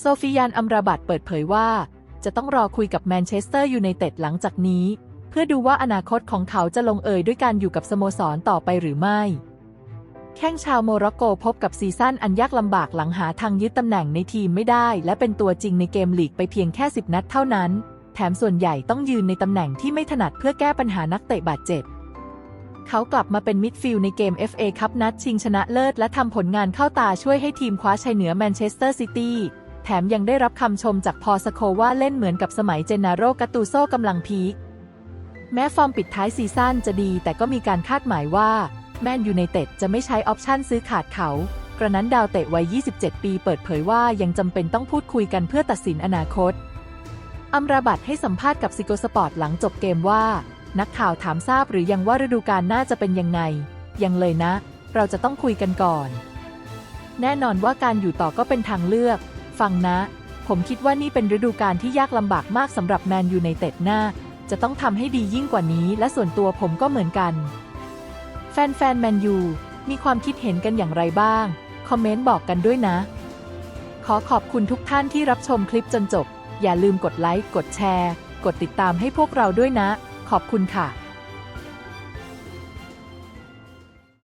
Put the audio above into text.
โซฟิยานอัมราบัตเปิดเผยว่า จะต้องรอคุยกับแมนเชสเตอร์ยูไนเต็ดหลังจากนี้ เพื่อดูว่าอนาคตของเขาจะลงเอยด้วยการอยู่กับสโมสรต่อไปหรือไม่ แข้งชาวโมร็อกโกพบกับซีซั่นอันยากลำบากหลังหาทางยึดตำแหน่งในทีมไม่ได้ และเป็นตัวจริงในเกมลีกไปเพียงแค่ 10 นัดเท่านั้น แถมส่วนใหญ่ต้องยืนในตำแหน่งที่ไม่ถนัดเพื่อแก้ปัญหานักเตะบาดเจ็บเขากลับมาเป็นมิดฟิลด์ในเกม FA คัพนัดชิงชนะเลิศ และทำผลงานเข้าตาช่วยให้ทีมคว้าชัยเหนือแมนเชสเตอร์ซิตี้ แถมยังได้รับคำชมจากพอสโคว่าเล่นเหมือนกับสมัยเจนาโรกาตูโซกำลังพีคแม้ฟอร์มปิดท้ายซีซั่นจะดีแต่ก็มีการคาดหมายว่า แมนยูไนเต็ดจะไม่ใช้ออปชั่นซื้อขาดเขา กระนั้นดาวเตะวัย 27 ปีเปิดเผยว่ายังจำเป็นต้องพูดคุยกันเพื่อตัดสินอนาคตอัมราบัตให้สัมภาษณ์กับซิโกสปอร์ตหลังจบเกมว่า นักข่าวถามทราบหรือยังว่าฤดูกาลหน้าจะเป็นยังไง ยังเลยนะ เราจะต้องคุยกันก่อน แน่นอนว่าการอยู่ต่อก็เป็นทางเลือก ฟังนะ ผมคิดว่านี่เป็นฤดูกาลที่ยากลำบากมากสำหรับแมนยูไนเต็ดหน้า จะต้องทำให้ดียิ่งกว่านี้ และส่วนตัวผมก็เหมือนกัน แฟนๆแมนยูมีความคิดเห็นกันอย่างไรบ้าง คอมเมนต์บอกกันด้วยนะ ขอขอบคุณทุกท่านที่รับชมคลิปจนจบ อย่าลืมกดไลค์ กดแชร์ กดติดตามให้พวกเราด้วยนะ ขอบคุณค่ะ